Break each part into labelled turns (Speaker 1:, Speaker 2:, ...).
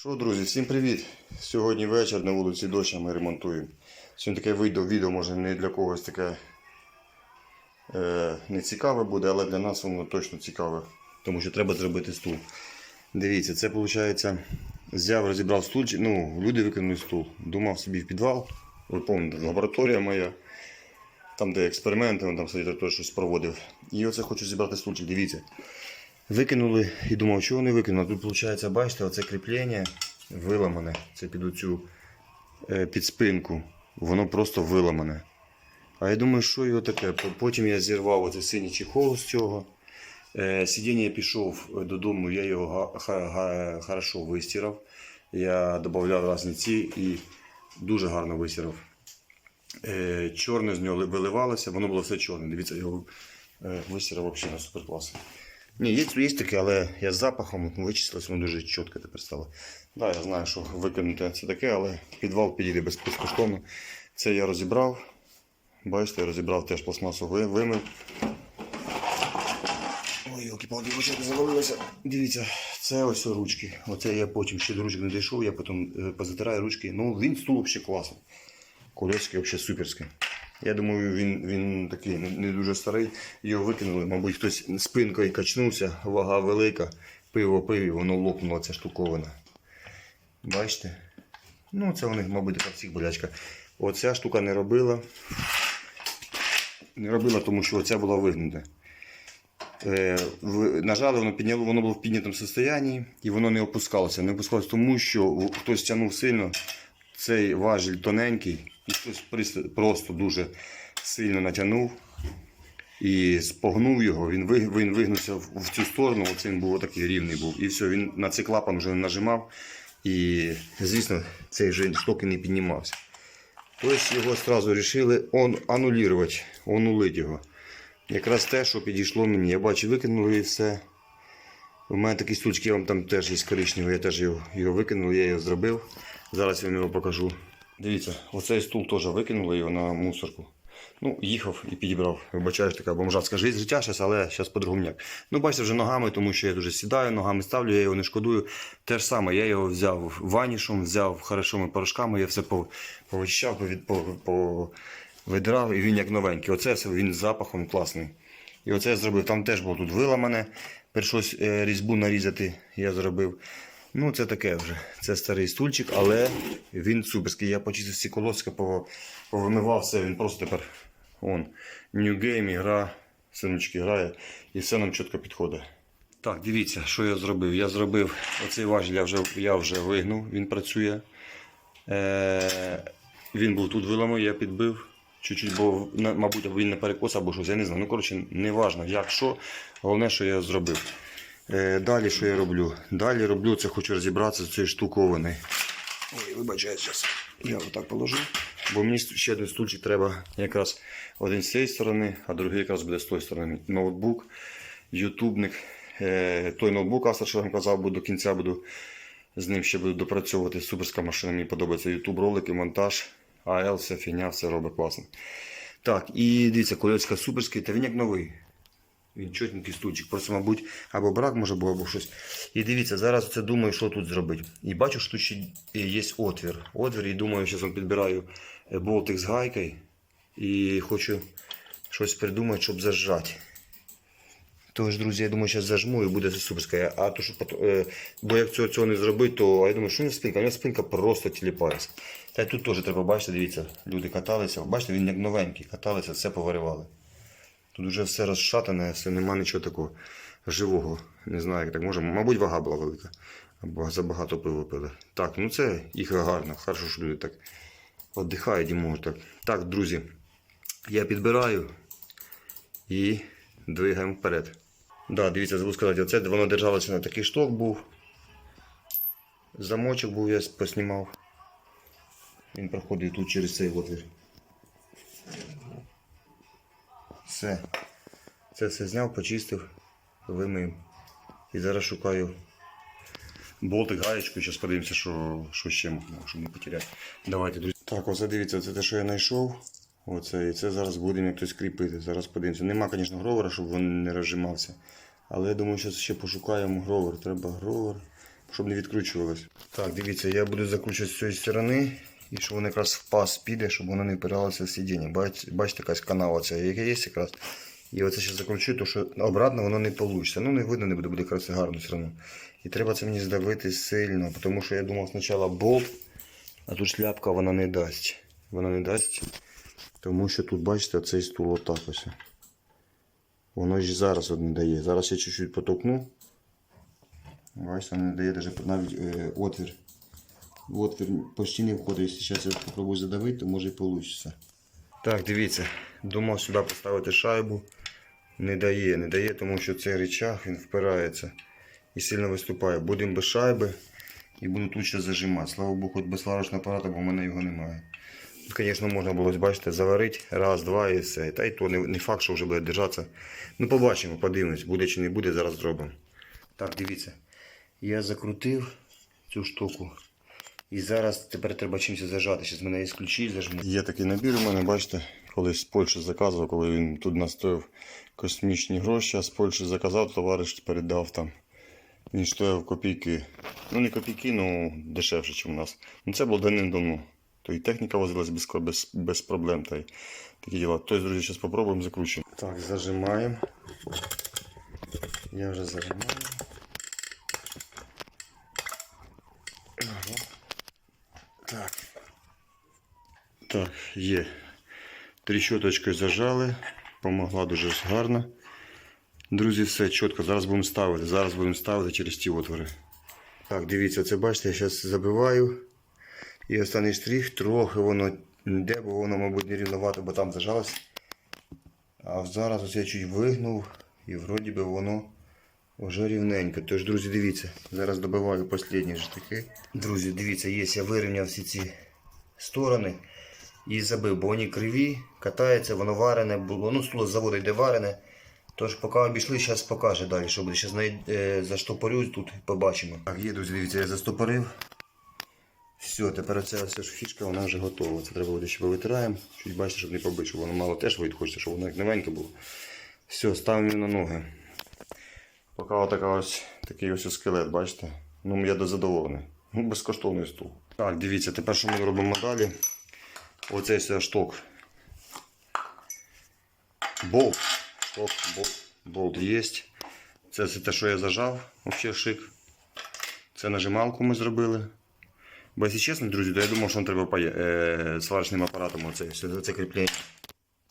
Speaker 1: Що, друзі, всім привіт! Сьогодні вечір на вулиці дощ, а ми ремонтуємо. Сьогодні таке відео, відео може не для когось таке е, не цікаве буде, але для нас воно точно цікаве. Тому що треба зробити стул. Дивіться, це виходить, взяв, розібрав стульчик, ну, люди викинули стул. Думав собі в підвал. Ви пам'ятаєте, лабораторія моя. Там, де експерименти, він там сидить, теж щось проводив. І оце хочу зібрати стульчик, дивіться. Викинули і думав, чого не викинули. Тут, виходить, бачите, оце кріплення виламане. Це під оцю е, під спинку. Воно просто виламане. А я думаю, що його таке? Потім я зірвав оцей синій чехол з цього. Е, Сидіння я пішов додому, я його хорошо вистирав. Я додавав різні ці і дуже гарно вистирав. Е, Чорне з нього виливалося, воно було все чорне. Дивіться, його е, вистирав взагалі на супер клас. Ні, є, є таке, але я з запахом вичислилось, воно дуже чітко тепер стало. Да, я знаю, що викинути це таке, але підвал підійде без- безкоштовно. Це я розібрав. Бачите, я розібрав теж пластмасу вимив. Ой, йолки палки вичерки завалилося. Дивіться, це ось ручки. Оце я потім ще до ручок не дійшов, я потім е, позатираю ручки. Ну, він стул взагалі класний. Колесики взагалі суперські. Я думаю, він, він такий не, дуже старий. Його викинули, мабуть, хтось спинкою качнувся, вага велика, пиво пив, воно лопнуло ця штуковина. Бачите? Ну, це у них, мабуть, така всіх болячка. Оця штука не робила. Не робила, тому що оця була вигнута. Е, в- нажали, воно підняло, воно було в піднятому стані і воно не опускалося. Не опускалося тому, що хтось тягнув сильно, цей важіль тоненький, і прис- просто дуже сильно натягнув і спогнув його. Він, він вигнувся в, цю сторону, він був такий рівний був. І все, він на цей клапан вже нажимав. І, звісно, цей же шток не піднімався. Тобто його одразу вирішили анулювати, онулити його. Якраз те, що підійшло мені. Я бачу, викинули і все. У мене такий стульчик, я вам там теж є коричневий, я теж його, його викинув, я його зробив. Зараз я вам його покажу. Дивіться, оцей стул теж викинули його на мусорку. Ну, їхав і підібрав. Вибачаю, така бомжатська життя зараз, але зараз по-другому. Ну, бачите, вже ногами, тому що я дуже сідаю, ногами ставлю, я його не шкодую. Те ж саме, я його взяв ванішом, взяв хорошими порошками, я все по- повичищав, повід- по, по, і він як новенький. Оце все, він з запахом класний. І оце я зробив. Там теж було тут виламане. Прийшлось е, різьбу нарізати, я зробив. Ну, це таке вже. Це старий стульчик, але він суперський. Я почистив всі колоска, повимивав все, він просто тепер он. New Game, гра, синочки грає, і все нам чітко підходить. Так, дивіться, що я зробив. Я зробив оцей важіль, я вже, я вже вигнув, він працює. Е, він був тут виламаний, я підбив. Чуть-чуть, бо, мабуть, він не перекос або щось, я не знаю. Ну, коротше, не важно, як що. Головне, що я зробив. Е, далі що я роблю? Далі роблю це, хочу розібратися з цією штуковиною. Ой, вибачаю, зараз. Я отак положу. Бо мені ще один стульчик треба якраз один з цієї сторони, а другий якраз буде з тої сторони. Ноутбук, ютубник. Е, той ноутбук, Acer, що я вам казав, буду до кінця буду з ним ще буду допрацьовувати. Суперська машина, мені подобається ютуб ролики, монтаж, АЛ, вся фігня, все робить класно. Так, і дивіться, колецька суперський, та він як новий. Він чотенький стульчик. Просто, мабуть, або брак може був, або щось. І дивіться, зараз це думаю, що тут зробити. І бачу, що тут ще є отвір. Отвір, і думаю, зараз підбираю е, болтик з гайкою. І хочу щось придумати, щоб зажати. Тож, друзі, я думаю, зараз зажму і буде суперська. А то, що, е, бо як цього, цього не зробити, то я думаю, що не спинка, у нього спинка просто тіліпається. Та й тут теж треба бачити, дивіться, люди каталися. Бачите, він як новенький, каталися, все поваривали. Тут вже все розшатане, все нема нічого такого живого. Не знаю, як так може. Мабуть, вага була велика. Або забагато пива пили. Так, ну це їх гарно. Хорошо, що люди так віддихають і можуть так. Так, друзі, я підбираю і двигаємо вперед. Да, дивіться, забув сказати, оце воно держалося на такий шток був. Замочок був, я поснімав. Він проходить тут через цей отвір. Все. Це все зняв, почистив, вимив. І зараз шукаю болтик, гаєчку. Зараз подивимося, що, що ще можна, щоб не потеряти. Давайте, друзі. Так, оце дивіться, це те, що я знайшов. Оце, і це зараз будемо як хтось кріпити. Зараз подивимося. Нема, звісно, гровера, щоб він не розжимався. Але я думаю, що ще пошукаємо гровер. Треба гровер. щоб не відкручувалось. Так, дивіться, я буду закручувати з цієї сторони, і щоб воно якраз в паз піде, щоб воно не впиралося в сидіння. Бачите, бачите, якась канава ця, яка є якраз. І оце ще закручу, то що обратно воно не вийде. Ну, не видно, не буде, буде якраз гарно все одно. І треба це мені здавити сильно, тому що я думав спочатку болт, а тут шляпка вона не дасть. Вона не дасть, тому що тут, бачите, цей стул отак ось. Воно ж зараз от не дає. Зараз я чуть-чуть потовкну. Бачите, не дає навіть, навіть е, отвір. В отвір почти не входить. Якщо зараз я спробую задавити, то може і вийде. Так, дивіться. Думав сюди поставити шайбу. Не дає, не дає, тому що цей рычаг він впирається і сильно виступає. Будемо без шайби і буду тут ще зажимати. Слава Богу, хоч без сварочного апарату, бо в мене його немає. Тут, Звісно, можна було, бачите, заварити раз, два і все. Та й то не факт, що вже буде держатися. Ну, побачимо, подивимось, буде чи не буде, зараз зробимо. Так, дивіться. Я закрутив цю штуку. І зараз тепер треба чимось зажати. Зараз мене є ключі зажму. Є такий набір у мене, бачите, колись з Польщі заказував, коли він тут настояв космічні гроші, а з Польщі заказав, товариш передав там. Він стояв копійки. Ну не копійки, ну дешевше, ніж у нас. Ну це було давним-давно. То і техніка возилась без, без, без проблем. Та й такі діла. Тобто, друзі, зараз спробуємо закручуємо. Так, зажимаємо. Я вже зажимаю. Так. Так, є. Тріщоточкою зажали. Помогла дуже гарно. Друзі, все чітко. Зараз будемо ставити. Зараз будемо ставити через ті отвори. Так, дивіться, це бачите, я зараз забиваю. І останній штрих, трохи воно йде, бо воно, мабуть, не рівновато, бо там зажалось. А зараз ось я чуть вигнув і вроді би воно вже рівненько. Тож, друзі, дивіться, зараз добиваю останні таки. Друзі, дивіться, є, я вирівняв всі ці сторони і забив, бо вони криві, катається, воно варене було. Ну, з заводу йде варене. Тож, поки обійшли, зараз покаже далі, що буде. Зараз е, заштопорю тут, побачимо. Так, є, друзі, дивіться, я застопорив. Все, тепер оця вся ж фішка, вона вже готова. Це треба буде ще повитираємо. Чуть бачите, щоб не побити, щоб воно мало теж хочеться, щоб воно як новеньке було. Все, ставимо на ноги. Поки отака ось такий ось скелет, бачите? Ну, я задоволений. Ну, безкоштовний стул. Так, дивіться, тепер що ми робимо далі? Оцей шток. Болт. Шток, болт. Болт є. Це все те, що я зажав, взагалі шик. Це нажималку ми зробили. Бо, якщо чесно, друзі, то я думав, що нам треба е, сварочним апаратом оце, все це кріплення.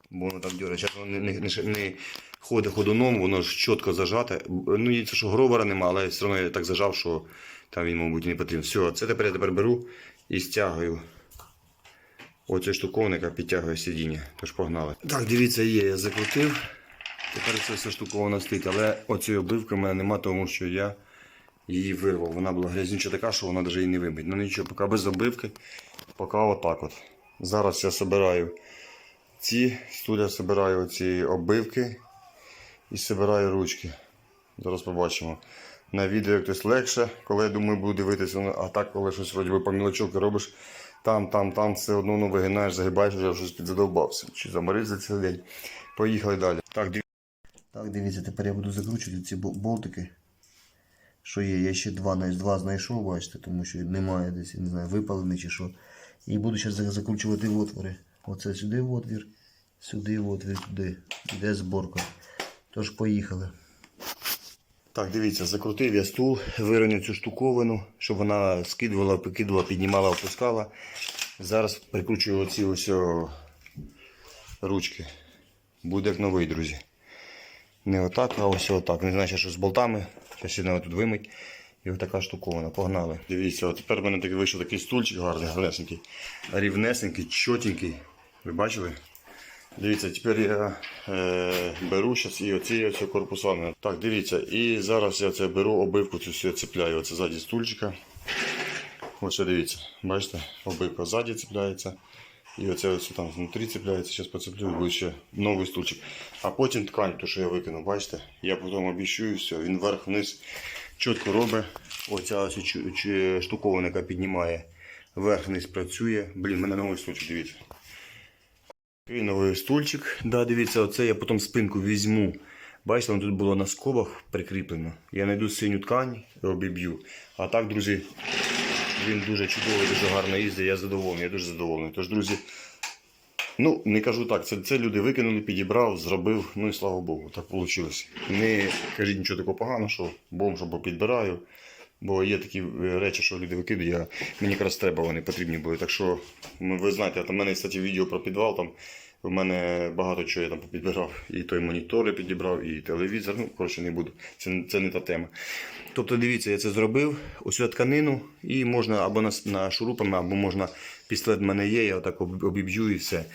Speaker 1: Бо воно там дюре. Зараз воно не, не, не, ходить ходуном, воно ж чітко зажате. Ну, це що гровера нема, але все одно я так зажав, що там він, мабуть, не потрібен. Все, це тепер я тепер беру і стягую. Оцей штуковника підтягує сидіння. Тож погнали. Так, дивіться, є, я закрутив. Тепер це все штуковано стоїть, але оцієї обивки в мене нема, тому що я її вирвав. Вона була грязнюча така, що вона навіть її не вимить. Ну нічого, поки без обивки, поки отак от. Зараз я збираю ці, стуля збираю ці обивки і збираю ручки. Зараз побачимо. На відео якось легше, коли я думаю, буду дивитися, ну, а так, коли щось вроді би по мілочок робиш, там, там, там, все одно ну, вигинаєш, загибаєш, вже щось підзадовбався. Чи заморився за цілий день. Поїхали далі. Так, дивіться. Так, дивіться, тепер я буду закручувати ці болтики. Що є, я ще два, два знайшов, бачите, тому що немає десь, не знаю, випалений чи що. І буду зараз закручувати в отвори. Оце сюди в отвір, сюди в отвір, туди. Іде зборка. Тож поїхали. Так, дивіться, закрутив я стул, вирівняв цю штуковину, щоб вона скидувала, покидувала, піднімала, опускала. Зараз прикручую оці ось ручки. Буде як новий, друзі. Не отак, а ось отак. Не знаю, що з болтами. Зараз я тут вимить. І отака штуковина. Погнали. Дивіться, от тепер в мене вийшов такий стульчик гарний, гарнесенький. Рівнесенький, чотенький. Ви бачили? Дивіться, тепер я е, беру зараз і оці оці корпусами. Так, дивіться, і зараз я це беру обивку, цю все цепляю оце ззаді стульчика. Ось дивіться, бачите, обивка ззаді цепляється. І оце ось там внутрі цепляється, зараз поцеплю, буде ще новий стульчик. А потім ткань, ту, що я викинув, бачите, я потім обіщу і все, він вверх-вниз чітко робить. Оця ось штуковина, яка піднімає, вверх-вниз працює. Блін, в мене новий стульчик, дивіться. Такий новий стульчик. Да, дивіться, оце я потім спинку візьму. Бачите, воно тут було на скобах прикріплено. Я знайду синю ткань і обіб'ю. А так, друзі, він дуже чудовий, дуже гарно їздить. Я задоволений, я дуже задоволений. Тож, друзі, ну не кажу так, це, це люди викинули, підібрав, зробив. Ну і слава Богу, так вийшло. Не кажіть нічого такого поганого, що бомж або підбираю. Бо є такі е, речі, що люди викидають, я, мені якраз треба, вони потрібні були. Так що, ви знаєте, там в мене, кстати, відео про підвал, там в мене багато чого я там попідбирав. І той монітор я підібрав, і телевізор. Ну, коротше, не буду. Це, це не та тема. Тобто, дивіться, я це зробив. Ось тканину, і можна або на, на шурупами, або можна пістолет в мене є, я отак обіб'ю і все.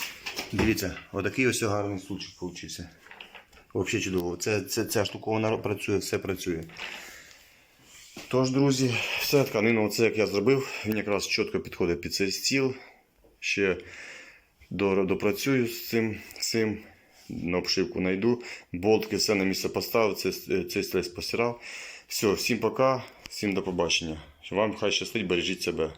Speaker 1: Дивіться, отакий ось гарний случай вийшов. Взагалі чудово. Це, це, ця штукована працює, все працює. Тож, друзі, все тканина, оце як я зробив, він якраз чітко підходить під цей стіл. Ще допрацюю з цим, цим на обшивку знайду. Болтки все на місце поставив, цей, цей стрес постирав. Все, всім пока, всім до побачення. Вам хай щастить, бережіть себе.